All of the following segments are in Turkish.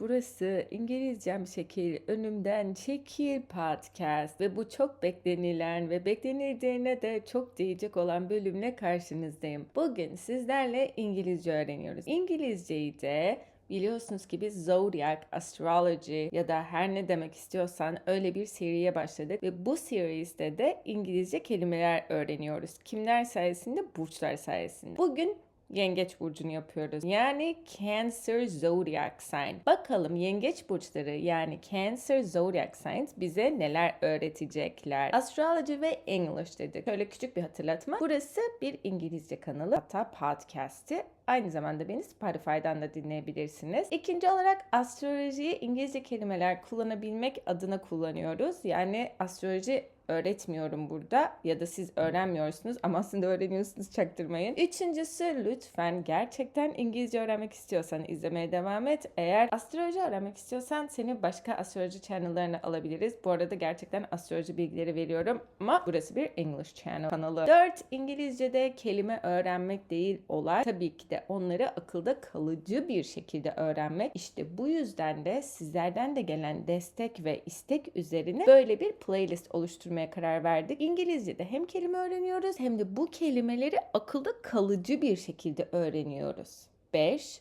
burası İngilizcem Şekil Önümden Çekil Podcast ve bu çok beklenilen ve beklenildiğine de çok değecek olan bölümle karşınızdayım. Bugün sizlerle İngilizce öğreniyoruz. İngilizceyi de Biliyorsunuz ki biz Zodiac, Astrology ya da her ne demek istiyorsan öyle bir seriye başladık ve bu seride de İngilizce kelimeler öğreniyoruz. Kimler sayesinde? Burçlar sayesinde. Bugün Yengeç burcunu yapıyoruz. Yani Cancer Zodiac Sign. Bakalım yengeç burçları yani Cancer Zodiac Signs bize neler öğretecekler? Astrology ve English dedik. Şöyle küçük bir hatırlatma. Burası bir İngilizce kanalı hatta podcast'i. Aynı zamanda beni Spotify'dan da dinleyebilirsiniz. İkinci olarak astrolojiyi İngilizce kelimeler kullanabilmek adına kullanıyoruz. Yani astroloji öğretmiyorum burada ya da siz öğrenmiyorsunuz ama aslında öğreniyorsunuz çaktırmayın. Üçüncüsü lütfen gerçekten İngilizce öğrenmek istiyorsan izlemeye devam et. Eğer astroloji öğrenmek istiyorsan seni başka astroloji channel'larına alabiliriz. Bu arada gerçekten astroloji bilgileri veriyorum ama burası bir English channel kanalı. 4. İngilizce'de kelime öğrenmek değil olay. Tabii ki de onları akılda kalıcı bir şekilde öğrenmek. İşte bu yüzden de sizlerden de gelen destek ve istek üzerine böyle bir playlist oluşturmaya karar verdik. İngilizce'de hem kelime öğreniyoruz hem de bu kelimeleri akılda kalıcı bir şekilde öğreniyoruz. 5.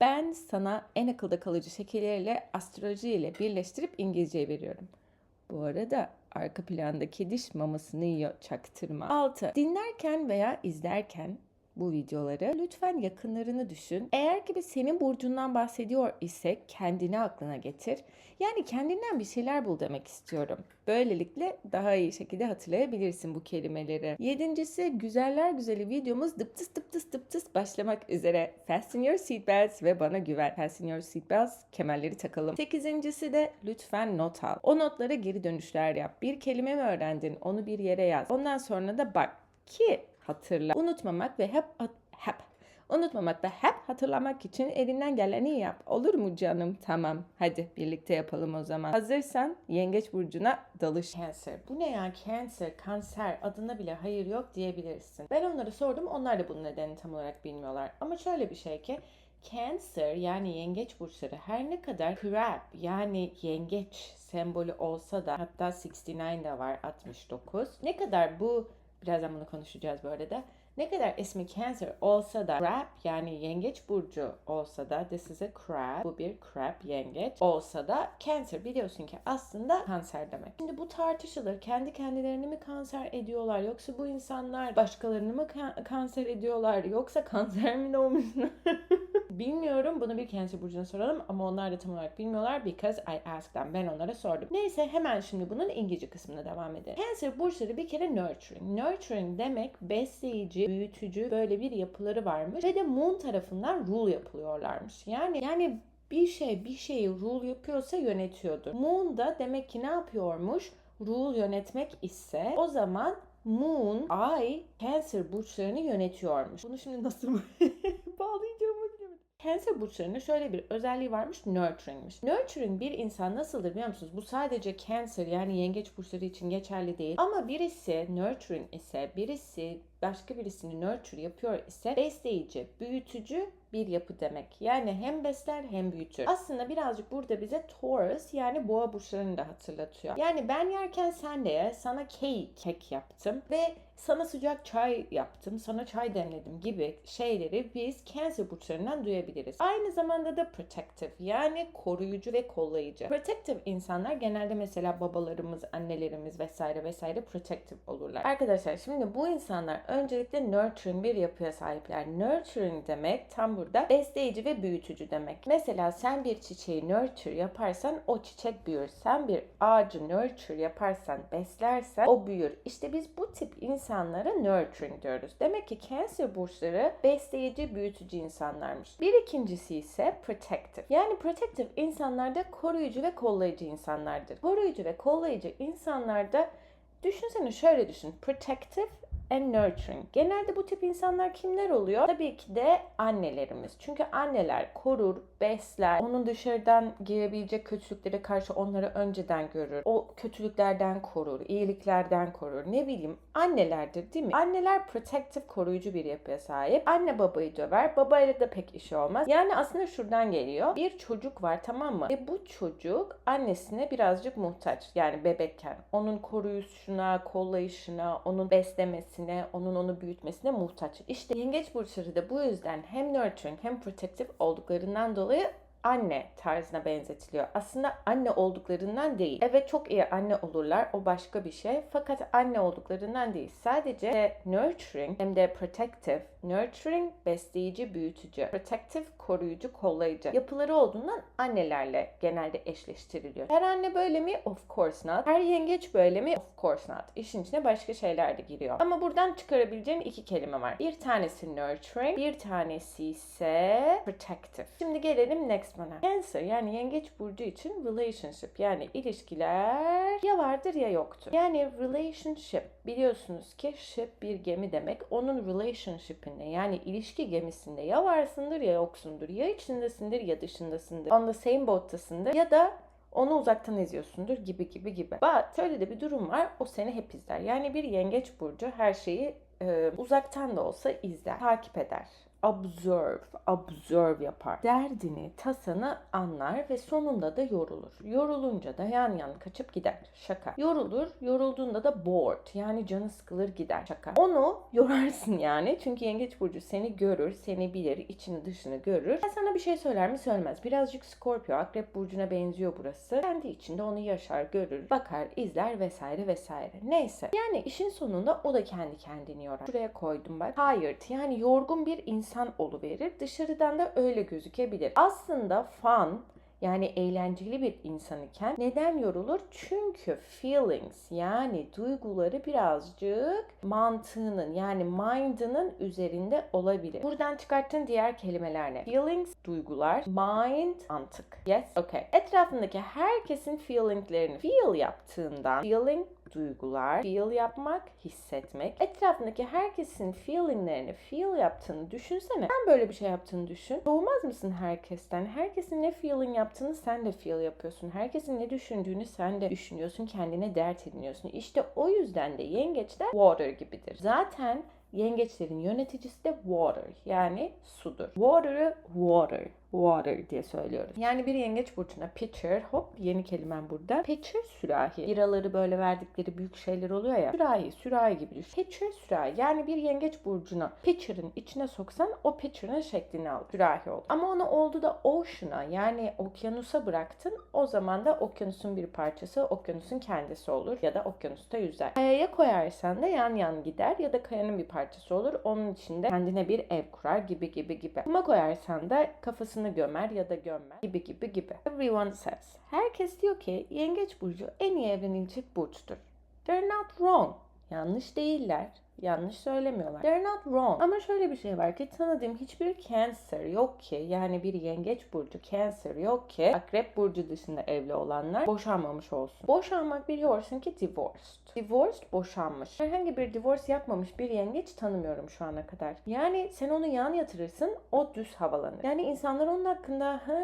Ben sana en akılda kalıcı şekilleriyle astroloji ile birleştirip İngilizceyi veriyorum. Bu arada arka planda kedi mamasını yiyor çaktırma. 6. Dinlerken veya izlerken bu videoları. Lütfen yakınlarını düşün. Eğer ki bir senin burcundan bahsediyor ise kendini aklına getir. Yani kendinden bir şeyler bul demek istiyorum. Böylelikle daha iyi şekilde hatırlayabilirsin bu kelimeleri. Yedincisi güzeller güzeli videomuz dıptıs dıptıs dıptıs başlamak üzere. Fasten your seatbelts ve bana güven. Fasten your seatbelts kemerleri takalım. Sekizincisi de lütfen not al. O notlara geri dönüşler yap. Bir kelime mi öğrendin? Onu bir yere yaz. Ondan sonra da bak ki hatırla. Unutmamak ve hep hep unutmamak ve hep hatırlamak için elinden geleni yap. Olur mu canım? Tamam. Hadi birlikte yapalım o zaman. Hazırsan Yengeç burcuna dalış. Cancer. Bu ne ya? Cancer, kanser adına bile hayır yok diyebilirsin. Ben onlara sordum. Onlar da bunun nedenini tam olarak bilmiyorlar. Ama şöyle bir şey ki Cancer yani yengeç burçları her ne kadar crab yani yengeç sembolü olsa da hatta 69 da var 69. Ne kadar bu Birazdan bunu konuşacağız bu arada. Ne kadar ismi Cancer olsa da crab yani yengeç burcu olsa da this is a crab bu bir crab yengeç olsa da Cancer biliyorsun ki aslında kanser demek. Şimdi bu tartışılır. Kendi kendilerini mi kanser ediyorlar yoksa bu insanlar başkalarını mı kan- kanser ediyorlar yoksa kanser mi doğmuşlar? Bilmiyorum. Bunu bir Cancer burcuna soralım ama onlar da tam olarak bilmiyorlar because I asked them. Ben onlara sordum. Neyse hemen şimdi bunun İngilizce kısmına devam edelim. Cancer burçları bir kere nurturing. Nurturing demek besleyici, büyütücü böyle bir yapıları varmış ve de Moon tarafından rule yapılıyorlarmış. Yani yani bir şey bir şeyi rule yapıyorsa yönetiyordur. Moon da demek ki ne yapıyormuş? Rule yönetmek ise o zaman Moon, Ay, Cancer burçlarını yönetiyormuş. Bunu şimdi nasıl Cancer burçlarının şöyle bir özelliği varmış, nurturingmiş. Nurturing bir insan nasıldır biliyor musunuz? Bu sadece Cancer yani yengeç burçları için geçerli değil. Ama birisi nurturing ise, birisi başka birisini nurture yapıyor ise besleyici, büyütücü bir yapı demek. Yani hem besler hem büyütür. Aslında birazcık burada bize Taurus yani boğa burçlarını da hatırlatıyor. Yani ben yerken sen de ye, sana cake, kek yaptım ve sana sıcak çay yaptım, sana çay demledim gibi şeyleri biz Cancer burçlarından duyabiliriz. Aynı zamanda da protective yani koruyucu ve kollayıcı. Protective insanlar genelde mesela babalarımız, annelerimiz vesaire vesaire protective olurlar. Arkadaşlar şimdi bu insanlar öncelikle nurturing bir yapıya sahipler. Nurturing demek tam burada besleyici ve büyütücü demek. Mesela sen bir çiçeği nurture yaparsan o çiçek büyür. Sen bir ağacı nurture yaparsan, beslersen o büyür. İşte biz bu tip insanlara nurturing diyoruz. Demek ki Cancer burçları besleyici, büyütücü insanlarmış. Bir ikincisi ise protective. Yani protective insanlar da koruyucu ve kollayıcı insanlardır. Koruyucu ve kollayıcı insanlarda düşünsene şöyle düşün. Protective and nurturing. Genelde bu tip insanlar kimler oluyor? Tabii ki de annelerimiz. Çünkü anneler korur, besler, onun dışarıdan girebilecek kötülüklere karşı onları önceden görür. O kötülüklerden korur, iyiliklerden korur. Ne bileyim annelerdir değil mi? Anneler protective, koruyucu bir yapıya sahip. Anne babayı döver, babayla da pek işi olmaz. Yani aslında şuradan geliyor. Bir çocuk var tamam mı? Ve bu çocuk annesine birazcık muhtaç. Yani bebekken. Onun koruyuşuna, kollayışına, onun beslemesine, onun onu büyütmesine muhtaç. İşte yengeç burçları da bu yüzden hem nurturing hem protective olduklarından dolayı anne tarzına benzetiliyor. Aslında anne olduklarından değil. Evet çok iyi anne olurlar. O başka bir şey. Fakat anne olduklarından değil. Sadece nurturing hem de protective. Nurturing besleyici, büyütücü. Protective koruyucu, kollayıcı. Yapıları olduğundan annelerle genelde eşleştiriliyor. Her anne böyle mi? Of course not. Her yengeç böyle mi? Of course not. İşin içine başka şeyler de giriyor. Ama buradan çıkarabileceğin iki kelime var. Bir tanesi nurturing, bir tanesi ise protective. Şimdi gelelim next one'a. Cancer yani yengeç burcu için relationship yani ilişkiler ya vardır ya yoktur. Yani relationship biliyorsunuz ki ship bir gemi demek. Onun relationship'inde yani ilişki gemisinde ya varsındır ya yoksundur. Ya içindesindir ya dışındasındır. On the same boat'tasındır ya da onu uzaktan izliyorsundur gibi gibi gibi. But şöyle de bir durum var. O seni hep izler. Yani bir yengeç burcu her şeyi e, uzaktan da olsa izler, takip eder observe, observe yapar. Derdini, tasanı anlar ve sonunda da yorulur. Yorulunca da yan yan kaçıp gider. Şaka. Yorulur, yorulduğunda da bored yani canı sıkılır gider. Şaka. Onu yorarsın yani çünkü yengeç burcu seni görür, seni bilir, içini dışını görür. Ben sana bir şey söyler mi söylemez. Birazcık Scorpio, Akrep burcuna benziyor burası. Kendi içinde onu yaşar, görür, bakar, izler vesaire vesaire. Neyse. Yani işin sonunda o da kendi kendini yorar. Şuraya koydum bak. Tired yani yorgun bir insan insan oluverir. Dışarıdan da öyle gözükebilir. Aslında fun yani eğlenceli bir insan iken neden yorulur? Çünkü feelings yani duyguları birazcık mantığının yani mind'ının üzerinde olabilir. Buradan çıkarttığın diğer kelimeler ne? Feelings duygular, mind mantık. Yes? Okay. Etrafındaki herkesin feelinglerini feel yaptığından feeling duygular, feel yapmak, hissetmek. Etrafındaki herkesin feelinglerini feel yaptığını düşünsene. Sen böyle bir şey yaptığını düşün. Soğumaz mısın herkesten? Herkesin ne feeling yaptığını sen de feel yapıyorsun. Herkesin ne düşündüğünü sen de düşünüyorsun. Kendine dert ediniyorsun. İşte o yüzden de yengeçler water gibidir. Zaten yengeçlerin yöneticisi de water yani sudur. Water'ı water water diye söylüyoruz. Yani bir yengeç burcuna pitcher hop yeni kelimem burada. Pitcher sürahi. Biraları böyle verdikleri büyük şeyler oluyor ya. Sürahi, sürahi gibi düşün. Pitcher sürahi. Yani bir yengeç burcuna pitcher'ın içine soksan o pitcher'ın şeklini al. Sürahi oldu. Ama onu oldu da ocean'a yani okyanusa bıraktın. O zaman da okyanusun bir parçası okyanusun kendisi olur ya da okyanusta yüzer. Kayaya koyarsan da yan yan gider ya da kayanın bir parçası olur. Onun içinde kendine bir ev kurar gibi gibi gibi. Kuma koyarsan da kafasını kafasını gömer ya da gömmez gibi gibi gibi. Everyone says. Herkes diyor ki yengeç burcu en iyi evlenilecek burçtur. They're not wrong. Yanlış değiller. Yanlış söylemiyorlar. They're not wrong. Ama şöyle bir şey var ki tanıdığım hiçbir Cancer yok ki yani bir yengeç burcu Cancer yok ki akrep burcu dışında evli olanlar boşanmamış olsun. Boşanmak biliyorsun ki divorced. Divorced boşanmış. Herhangi bir divorce yapmamış bir yengeç tanımıyorum şu ana kadar. Yani sen onu yan yatırırsın o düz havalanır. Yani insanlar onun hakkında ha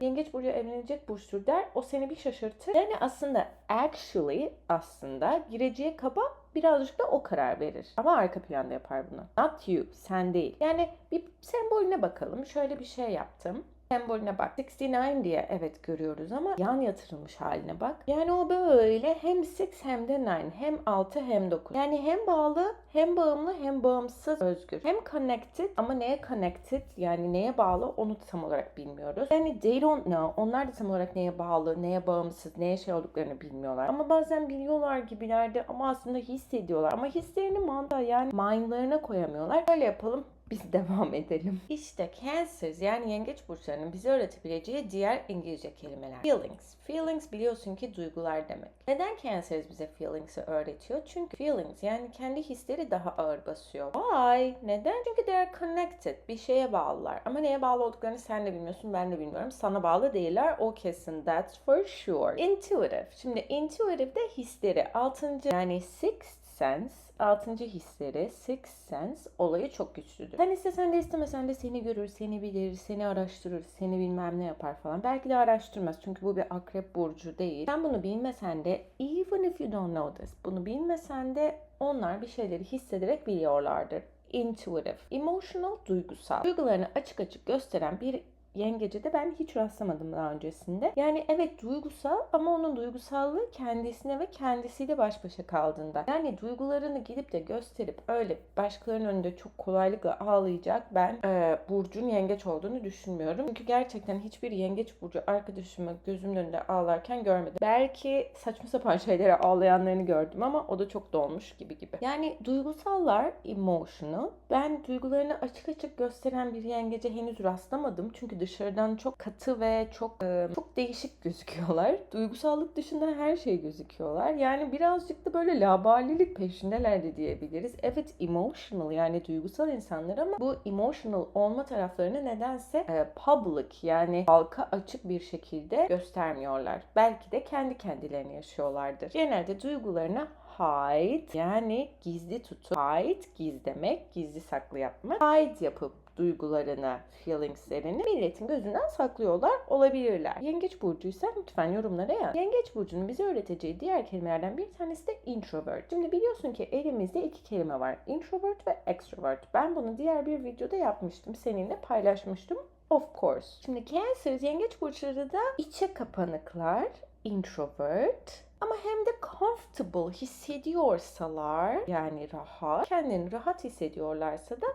yengeç burcu evlenecek burçtur der. O seni bir şaşırtır. Yani aslında actually aslında gireceği kaba birazcık da o karar verir. Ama arka planda yapar bunu. Not you, sen değil. Yani bir sembolüne bakalım. Şöyle bir şey yaptım sembolüne bak. 69 diye evet görüyoruz ama yan yatırılmış haline bak. Yani o böyle hem 6 hem de 9 hem 6 hem 9. Yani hem bağlı hem bağımlı hem bağımsız özgür. Hem connected ama neye connected yani neye bağlı onu tam olarak bilmiyoruz. Yani they don't know. Onlar da tam olarak neye bağlı, neye bağımsız, neye şey olduklarını bilmiyorlar. Ama bazen biliyorlar gibilerde ama aslında hissediyorlar. Ama hislerini mantığa yani mindlarına koyamıyorlar. Böyle yapalım biz devam edelim. İşte Cancers yani yengeç burçlarının bize öğretebileceği diğer İngilizce kelimeler. Feelings. Feelings biliyorsun ki duygular demek. Neden Cancers bize feelings'i öğretiyor? Çünkü feelings yani kendi hisleri daha ağır basıyor. Why? Neden? Çünkü they are connected. Bir şeye bağlılar. Ama neye bağlı olduklarını sen de bilmiyorsun, ben de bilmiyorum. Sana bağlı değiller. O kesin. That's for sure. Intuitive. Şimdi intuitive de hisleri. Altıncı yani sixth sense, altıncı hisleri, sixth sense olayı çok güçlüdür. Sen istesen de istemesen de seni görür, seni bilir, seni araştırır, seni bilmem ne yapar falan. Belki de araştırmaz çünkü bu bir akrep burcu değil. Sen bunu bilmesen de even if you don't know this, bunu bilmesen de onlar bir şeyleri hissederek biliyorlardır. Intuitive, emotional, duygusal. Duygularını açık açık gösteren bir yengecide ben hiç rastlamadım daha öncesinde. Yani evet duygusal ama onun duygusallığı kendisine ve kendisiyle baş başa kaldığında. Yani duygularını gidip de gösterip öyle başkalarının önünde çok kolaylıkla ağlayacak ben e, Burcu'nun yengeç olduğunu düşünmüyorum. Çünkü gerçekten hiçbir yengeç Burcu arkadaşımı gözümün önünde ağlarken görmedim. Belki saçma sapan şeylere ağlayanlarını gördüm ama o da çok dolmuş gibi gibi. Yani duygusallar emotional. Ben duygularını açık açık gösteren bir yengece henüz rastlamadım. Çünkü dışarıdan çok katı ve çok e, çok değişik gözüküyorlar. Duygusallık dışında her şey gözüküyorlar. Yani birazcık da böyle labalilik peşindeler de diyebiliriz. Evet emotional yani duygusal insanlar ama bu emotional olma taraflarını nedense e, public yani halka açık bir şekilde göstermiyorlar. Belki de kendi kendilerini yaşıyorlardır. Genelde duygularını hide yani gizli tutup hide gizlemek, gizli saklı yapmak. Hide yapıp duygularını, feelingslerini milletin gözünden saklıyorlar olabilirler. Yengeç burcuysa lütfen yorumlara yaz. Yengeç burcunun bize öğreteceği diğer kelimelerden bir tanesi de introvert. Şimdi biliyorsun ki elimizde iki kelime var. Introvert ve extrovert. Ben bunu diğer bir videoda yapmıştım. Seninle paylaşmıştım. Of course. Şimdi Cancer, yengeç burçları da içe kapanıklar, introvert, ama hem de comfortable hissediyorsalar yani rahat, kendini rahat hissediyorlarsa da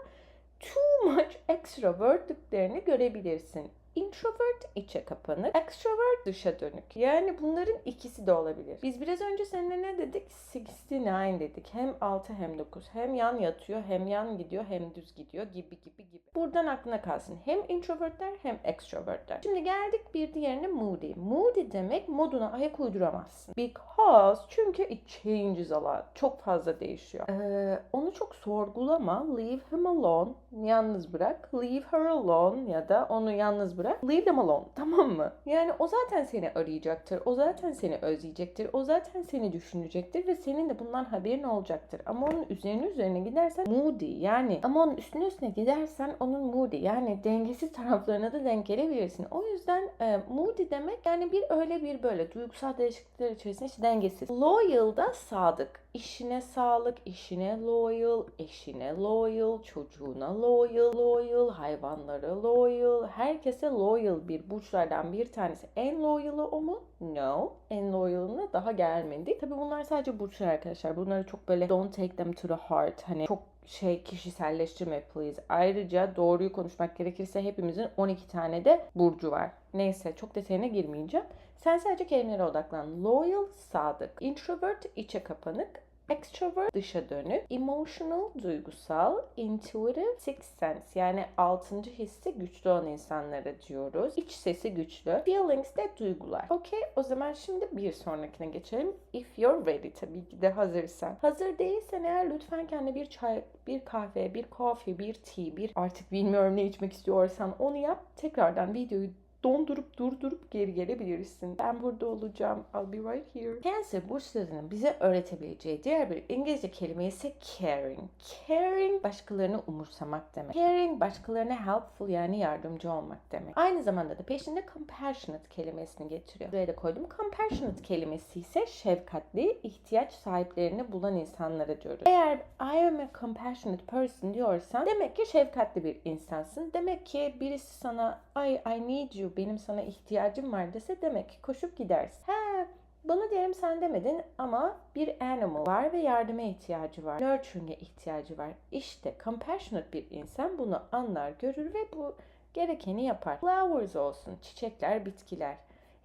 too much extrovertliklerini görebilirsin. Introvert içe kapanık, extrovert dışa dönük. Yani bunların ikisi de olabilir. Biz biraz önce seninle ne dedik? 69 dedik. Hem 6 hem 9. Hem yan yatıyor, hem yan gidiyor, hem düz gidiyor gibi gibi gibi. Buradan aklına kalsın. Hem introvertler hem extrovertler. Şimdi geldik bir diğerine moody. Moody demek moduna ayak uyduramazsın. Because çünkü it changes a lot. Çok fazla değişiyor. Ee, onu çok sorgulama. Leave him alone. Yalnız bırak. Leave her alone ya da onu yalnız bırak. Leave them alone. Tamam mı? Yani o zaten seni arayacaktır. O zaten seni özleyecektir. O zaten seni düşünecektir ve senin de bundan haberin olacaktır. Ama onun üzerine üzerine gidersen moody yani ama onun üstüne üstüne gidersen onun moody yani dengesiz taraflarına da denk gelebilirsin. O yüzden e, moody demek yani bir öyle bir böyle duygusal değişiklikler içerisinde işte dengesiz. Loyal da sadık. İşine sağlık, işine loyal, eşine loyal, çocuğuna loyal, loyal, hayvanlara loyal, herkese loyal bir burçlardan bir tanesi. En loyalı o mu? No. En loyalına daha gelmedik. Tabi bunlar sadece burçlar arkadaşlar. Bunları çok böyle don't take them to the heart. Hani çok şey kişiselleştirme please. Ayrıca doğruyu konuşmak gerekirse hepimizin 12 tane de burcu var. Neyse çok detayına girmeyeceğim. Sen sadece kelimelere odaklan. Loyal, sadık. Introvert, içe kapanık. Extrovert, dışa dönük. Emotional, duygusal. Intuitive, sixth sense yani altıncı hissi güçlü olan insanlara diyoruz. İç sesi güçlü. Feelings de duygular. Okey o zaman şimdi bir sonrakine geçelim. If you're ready tabii ki de hazırsan. Hazır değilsen eğer lütfen kendine bir çay, bir kahve, bir coffee, bir tea, bir artık bilmiyorum ne içmek istiyorsan onu yap. Tekrardan videoyu dondurup durdurup geri gelebilirsin. Ben burada olacağım. I'll be right here. Cancer burçlarının bize öğretebileceği diğer bir İngilizce kelime ise caring. Caring başkalarını umursamak demek. Caring başkalarına helpful yani yardımcı olmak demek. Aynı zamanda da peşinde compassionate kelimesini getiriyor. Buraya da koydum. Compassionate kelimesi ise şefkatli, ihtiyaç sahiplerini bulan insanlara diyoruz. Eğer I am a compassionate person diyorsan demek ki şefkatli bir insansın. Demek ki birisi sana I, I need you benim sana ihtiyacım var dese demek koşup gidersin. He bunu diyelim sen demedin ama bir animal var ve yardıma ihtiyacı var. Nurturing'e ihtiyacı var. İşte compassionate bir insan bunu anlar, görür ve bu gerekeni yapar. Flowers olsun, çiçekler, bitkiler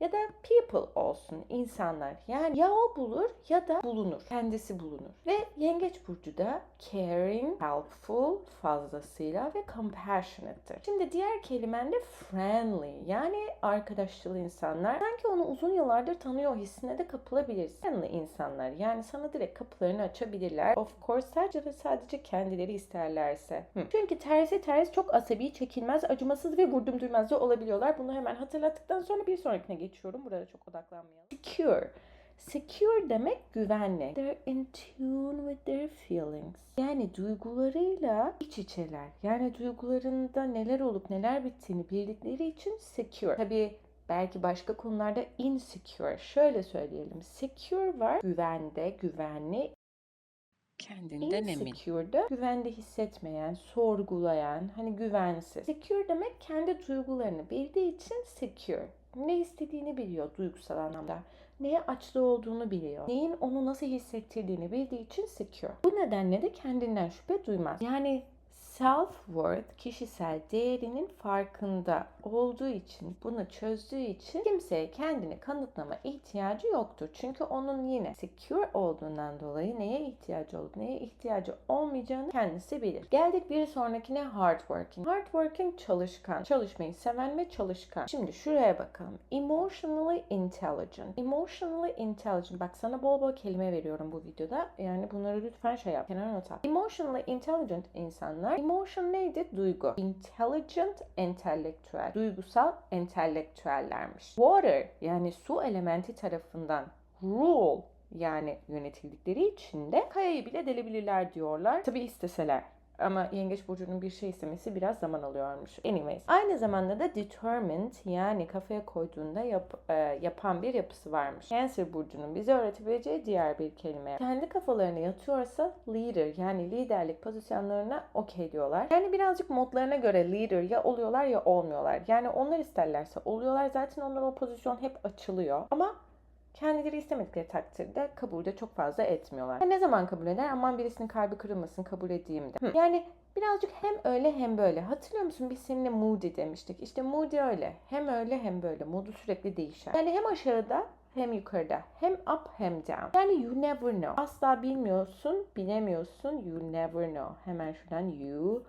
ya da people olsun insanlar. Yani ya o bulur ya da bulunur. Kendisi bulunur. Ve yengeç burcu da caring, helpful fazlasıyla ve compassionate'tır. Şimdi diğer kelimen de friendly yani arkadaşçıl insanlar. Sanki onu uzun yıllardır tanıyor hissine de kapılabilirsin. Friendly insanlar yani sana direkt kapılarını açabilirler. Of course sadece ve sadece kendileri isterlerse. Hı. Çünkü tersi ters çok asabi, çekilmez, acımasız ve vurdum duymaz da olabiliyorlar. Bunu hemen hatırlattıktan sonra bir sonrakine geçiyorum. Burada çok odaklanmayalım. Secure. Secure demek güvenli. They're in tune with their feelings. Yani duygularıyla iç içeler. Yani duygularında neler olup neler bittiğini bildikleri için secure. Tabii belki başka konularda insecure. Şöyle söyleyelim. Secure var. Güvende, güvenli. Kendinden emin. Insecure'da güvende hissetmeyen, sorgulayan, hani güvensiz. Secure demek kendi duygularını bildiği için secure. Ne istediğini biliyor duygusal anlamda. Neye açlığı olduğunu biliyor. Neyin onu nasıl hissettirdiğini bildiği için secure. Bu nedenle de kendinden şüphe duymaz. Yani self-worth kişisel değerinin farkında olduğu için, bunu çözdüğü için kimseye kendini kanıtlama ihtiyacı yoktur. Çünkü onun yine secure olduğundan dolayı neye ihtiyacı olup neye ihtiyacı olmayacağını kendisi bilir. Geldik bir sonrakine hardworking. Hardworking çalışkan, çalışmayı seven ve çalışkan. Şimdi şuraya bakalım. Emotionally intelligent. Emotionally intelligent. Bak sana bol bol kelime veriyorum bu videoda. Yani bunları lütfen şey yap. Kenara not al. Emotionally intelligent insanlar Emotion neydi? Duygu. Intelligent, entelektüel. Duygusal, entelektüellermiş. Water yani su elementi tarafından rule yani yönetildikleri için de kayayı bile delebilirler diyorlar. Tabi isteseler. Ama Yengeç Burcu'nun bir şey istemesi biraz zaman alıyormuş. Anyways. Aynı zamanda da determined yani kafaya koyduğunda yap, e, yapan bir yapısı varmış. Cancer Burcu'nun bize öğretebileceği diğer bir kelime. Kendi kafalarına yatıyorsa leader yani liderlik pozisyonlarına okey diyorlar. Yani birazcık modlarına göre leader ya oluyorlar ya olmuyorlar. Yani onlar isterlerse oluyorlar. Zaten onlara o pozisyon hep açılıyor. Ama kendileri istemedikleri takdirde kabulde çok fazla etmiyorlar. Ha, ne zaman kabul eder? Aman birisinin kalbi kırılmasın kabul edeyim de. Hı. Yani birazcık hem öyle hem böyle. Hatırlıyor musun biz seninle moody demiştik. İşte moody öyle. Hem öyle hem böyle. Modu sürekli değişen. Yani hem aşağıda hem yukarıda. Hem up hem down. Yani you never know. Asla bilmiyorsun, bilemiyorsun. You never know. Hemen şuradan you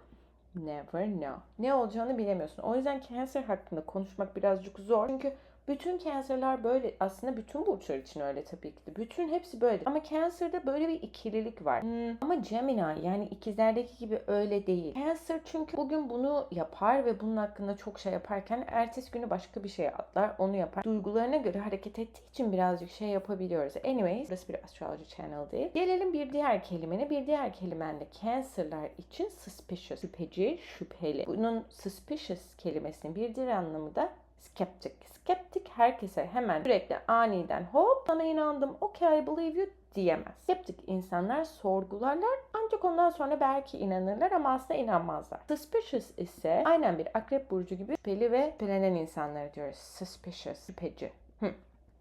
never know. Ne olacağını bilemiyorsun. O yüzden cancer hakkında konuşmak birazcık zor. Çünkü bütün cancerlar böyle. Aslında bütün burçlar için öyle tabii ki de. Bütün hepsi böyle. Ama cancer'da böyle bir ikililik var. Hmm. Ama Gemini yani ikizlerdeki gibi öyle değil. Cancer çünkü bugün bunu yapar ve bunun hakkında çok şey yaparken ertesi günü başka bir şeye atlar. Onu yapar. Duygularına göre hareket ettiği için birazcık şey yapabiliyoruz. Anyways burası bir astrology channel değil. Gelelim bir diğer kelimene. Bir diğer kelimen de cancerlar için suspicious. Şüpheci, şüpheli. Bunun suspicious kelimesinin bir diğer anlamı da skeptic. Skeptik herkese hemen sürekli aniden hop sana inandım okay I believe you diyemez. Skeptik insanlar sorgularlar ancak ondan sonra belki inanırlar ama aslında inanmazlar. Suspicious ise aynen bir akrep burcu gibi şüpheli ve şüphelenen insanlar diyoruz. Suspicious, şüpheci. Hı.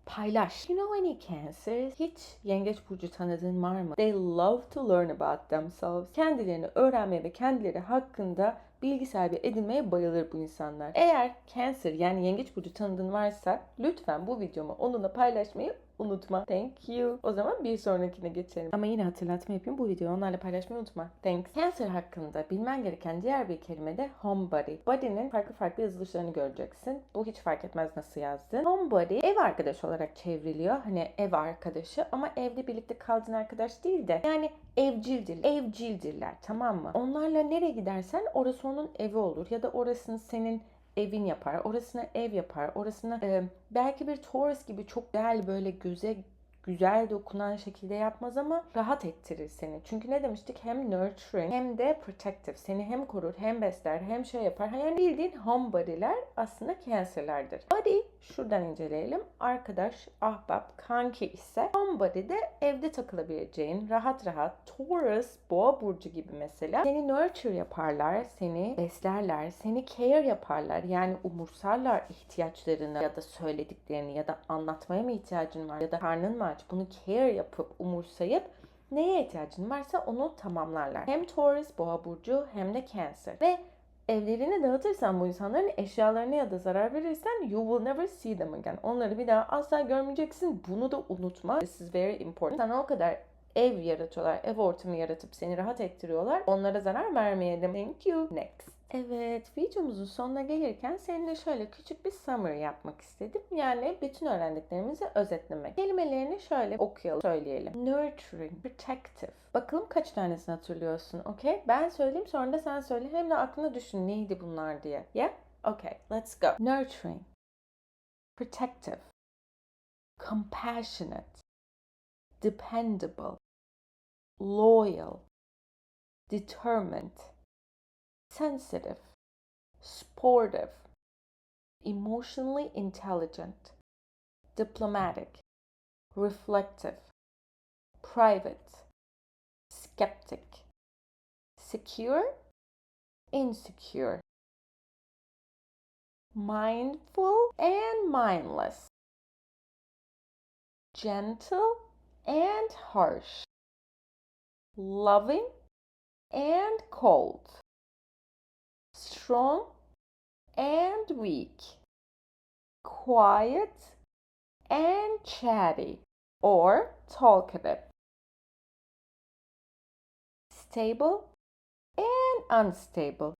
Paylaş. You know any cancers? Hiç yengeç burcu tanıdığın var mı? They love to learn about themselves. Kendilerini öğrenmeye ve kendileri hakkında bilgi sahibi edinmeye bayılır bu insanlar. Eğer Cancer yani yengeç burcu tanıdığın varsa lütfen bu videomu onunla paylaşmayı unutma. Thank you. O zaman bir sonrakine geçelim. Ama yine hatırlatma yapayım. Bu videoyu onlarla paylaşmayı unutma. Thanks. Cancer hakkında bilmen gereken diğer bir kelime de homebody. Body'nin farklı farklı yazılışlarını göreceksin. Bu hiç fark etmez nasıl yazdın. Homebody ev arkadaşı olarak çevriliyor. Hani ev arkadaşı ama evde birlikte kaldığın arkadaş değil de yani evcildir. Evcildirler tamam mı? Onlarla nereye gidersen orası onun evi olur ya da orasını senin evin yapar, orasına ev yapar, orasına e, belki bir Taurus gibi çok değerli böyle göze güzel dokunan şekilde yapmaz ama rahat ettirir seni. Çünkü ne demiştik? Hem nurturing hem de protective. Seni hem korur hem besler hem şey yapar. Yani bildiğin homebody'ler aslında cancer'lardır. Body şuradan inceleyelim. Arkadaş, ahbap, kanki ise homebody de evde takılabileceğin rahat rahat Taurus, boğa burcu gibi mesela seni nurture yaparlar, seni beslerler, seni care yaparlar. Yani umursarlar ihtiyaçlarını ya da söylediklerini ya da anlatmaya mı ihtiyacın var ya da karnın mı aç bunu care yapıp umursayıp neye ihtiyacın varsa onu tamamlarlar. Hem Taurus, boğa burcu hem de Cancer. Ve evlerini dağıtırsan bu insanların eşyalarını ya da zarar verirsen you will never see them again. Onları bir daha asla görmeyeceksin. Bunu da unutma. This is very important. Sana o kadar ev yaratıyorlar, ev ortamı yaratıp seni rahat ettiriyorlar. Onlara zarar vermeyelim. Thank you. Next. Evet, videomuzun sonuna gelirken seninle şöyle küçük bir summary yapmak istedim. Yani bütün öğrendiklerimizi özetlemek. Kelimelerini şöyle okuyalım, söyleyelim. Nurturing, protective. Bakalım kaç tanesini hatırlıyorsun, okay? Ben söyleyeyim sonra da sen söyle. Hem de aklına düşün neydi bunlar diye. Yeah? Okay, let's go. Nurturing, protective, compassionate, dependable, loyal, determined, sensitive, sportive, emotionally intelligent, diplomatic, reflective, private, skeptic, secure, insecure, mindful and mindless, gentle and harsh, loving and cold, strong and weak, quiet and chatty or talkative, stable and unstable.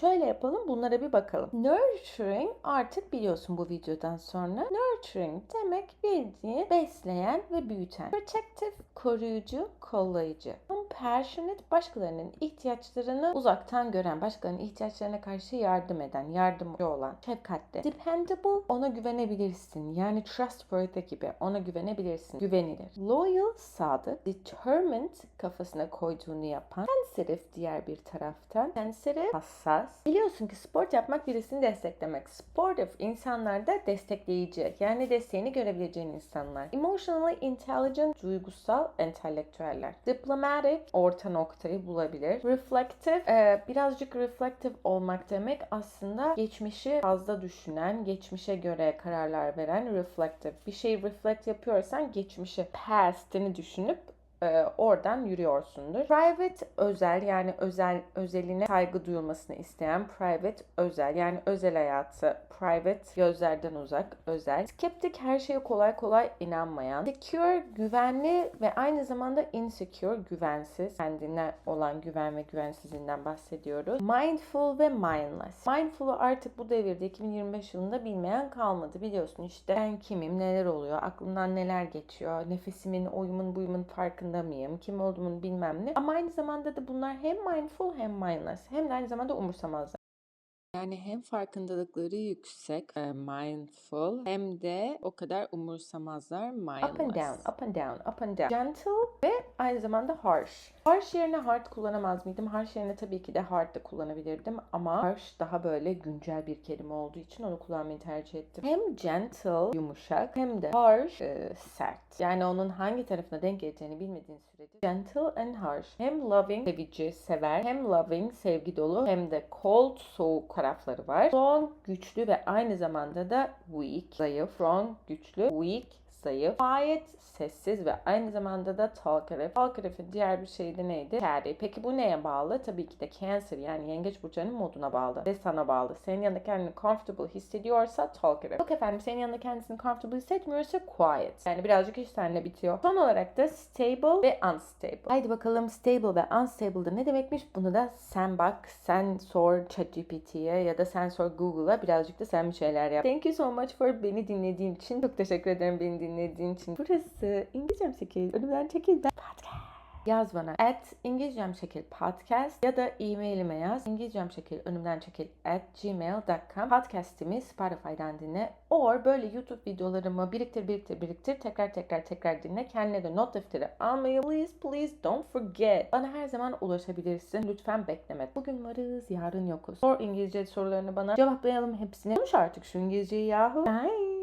Şöyle yapalım, bunlara bir bakalım. Nurturing artık biliyorsun bu videodan sonra. Nurturing demek bildiğin besleyen ve büyüten. Protective, koruyucu, kollayıcı. Compassionate, başkalarının ihtiyaçlarını uzaktan gören, başkalarının ihtiyaçlarına karşı yardım eden, yardımcı olan. Şefkatli. Dependable, ona güvenebilirsin. Yani trustworthy gibi, ona güvenebilirsin. Güvenilir. Loyal, sadık. Determined, kafasına koyduğunu yapan. Sensitive diğer bir taraftan. Sensitive, hassas. Biliyorsun ki spor yapmak birisini desteklemek. Sportive insanlar da destekleyici. Yani desteğini görebileceğin insanlar. Emotionally intelligent, duygusal, entelektüeller. Diplomatic, orta noktayı bulabilir. Reflective, e, birazcık reflective olmak demek aslında geçmişi fazla düşünen, geçmişe göre kararlar veren reflective. Bir şey reflect yapıyorsan geçmişi, past'ini düşünüp e, oradan yürüyorsundur. Private özel yani özel özeline saygı duyulmasını isteyen private özel yani özel hayatı private gözlerden uzak özel. Skeptik her şeye kolay kolay inanmayan. Secure güvenli ve aynı zamanda insecure güvensiz. Kendine olan güven ve güvensizliğinden bahsediyoruz. Mindful ve mindless. Mindful'u artık bu devirde 2025 yılında bilmeyen kalmadı. Biliyorsun işte ben kimim, neler oluyor, aklımdan neler geçiyor, nefesimin, oyumun, buyumun farkında mıyım, kim olduğumun bilmem ne. Ama aynı zamanda da bunlar hem mindful hem mindless. Hem de aynı zamanda umursamazlar. Yani hem farkındalıkları yüksek, e, mindful hem de o kadar umursamazlar, mindless. Up and down, up and down, up and down. Gentle ve aynı zamanda harsh. Harsh yerine hard kullanamaz mıydım? Harsh yerine tabii ki de hard da kullanabilirdim ama harsh daha böyle güncel bir kelime olduğu için onu kullanmayı tercih ettim. Hem gentle, yumuşak hem de harsh, e, sert. Yani onun hangi tarafına denk geleceğini bilmediğin sürece gentle and harsh. Hem loving, sevici, sever. Hem loving, sevgi dolu hem de cold, soğuk tarafları var. Strong, güçlü ve aynı zamanda da weak, zayıf. Strong, güçlü, weak, zayıf. Quiet, sessiz ve aynı zamanda da talkative. Talkative'in diğer bir şeyi de neydi? Chatty. Peki bu neye bağlı? Tabii ki de Cancer yani yengeç burçlarının moduna bağlı ve sana bağlı. Senin yanında kendini comfortable hissediyorsa talkative. Yok efendim senin yanında kendisini comfortable hissetmiyorsa quiet. Yani birazcık iş seninle bitiyor. Son olarak da stable ve unstable. Haydi bakalım stable ve unstable'da ne demekmiş? Bunu da sen bak, sen sor ChatGPT'ye ya da sen sor Google'a birazcık da sen bir şeyler yap. Thank you so much for beni dinlediğin için. Çok teşekkür ederim beni dinlediğin için. Burası İngilizcem Şekil. Önümden çekil. Podcast. Yaz bana at İngilizcem Şekil podcast ya da e-mailime yaz. İngilizcem Şekil önümden çekil at gmail.com Podcast'imi Spotify'dan dinle. Or böyle YouTube videolarımı biriktir biriktir biriktir tekrar tekrar tekrar dinle. Kendine de not defteri almayı please please don't forget. Bana her zaman ulaşabilirsin. Lütfen bekleme. Bugün varız yarın yokuz. Sor İngilizce sorularını bana cevaplayalım hepsini. Konuş artık şu İngilizceyi yahu. Bye.